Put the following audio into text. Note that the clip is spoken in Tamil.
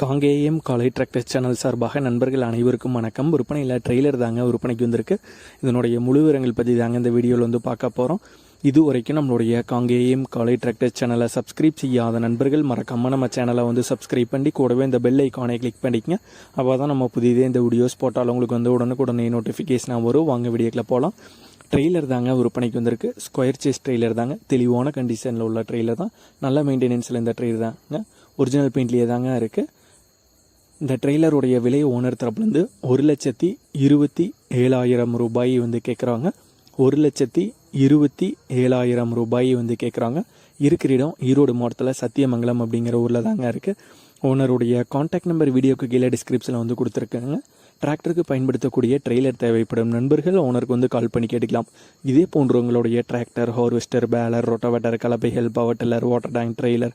காங்கேயம் காலை டிராக்டர் சேனல் சார்பாக நண்பர்கள் அனைவருக்கும் வணக்கம். விற்பனையில் ட்ரெய்லர் தாங்க விற்பனைக்கு வந்திருக்கு. இதனுடைய முழு விவரங்கள் பற்றி தாங்க இந்த வீடியோவில் வந்து பார்க்க போகிறோம் இது வரைக்கும் நம்மளுடைய காங்கேயம் காலை டிராக்டர் சேனலை சப்ஸ்கிரைப் செய்யாத நண்பர்கள் மறக்காம நம்ம சேனலை வந்து சப்ஸ்கிரைப் பண்ணி கூடவே இந்த பெல் ஐக்கானை கிளிக் பண்ணிக்கங்க. அப்போ தான் நம்ம புதியதே இந்த வீடியோஸ் போட்டாலும் உங்களுக்கு வந்து உடனுக்குடனே நோட்டிஃபிகேஷனாக வரும். வாங்க வீடியோக்கில் போகலாம் ட்ரெய்லர் தாங்க விற்பனைக்கு வந்திருக்கு. ஸ்கொயர் சேஸ் ட்ரெய்லர் தாங்க. தெளிவான கண்டிஷனில் உள்ள ட்ரெய்லர் தான். நல்ல மெயின்டெனன்ஸில் இந்த ட்ரெய்லர் தாங்க. ஒரிஜினல் பெயிண்ட்லேயே தாங்க இருக்குது இந்த ட்ரெய்லருடைய விலை ஓனர் தரப்புலேருந்து ஒரு லட்சத்தி இருபத்தி ஏழாயிரம் ரூபாய் வந்து கேட்குறாங்க ஒரு லட்சத்தி இருபத்தி ஏழாயிரம் ரூபாய் வந்து கேட்குறாங்க இருக்கிற இடம் ஈரோடு மாவட்டத்தில் சத்தியமங்கலம் அப்படிங்கிற ஊரில் தாங்க இருக்குது ஓனருடைய காண்டாக்ட் நம்பர் வீடியோக்கு கீழே டிஸ்கிரிப்ஷனில் வந்து கொடுத்துருக்காங்க. டிராக்டருக்கு பயன்படுத்தக்கூடிய ட்ரெய்லர் தேவைப்படும் நண்பர்கள் ஓனருக்கு வந்து கால் பண்ணி கேட்டுக்கலாம். இதே போன்றவங்களுடைய tractor harvester baler rotavator கலப்பைகள் power tiller water tank trailer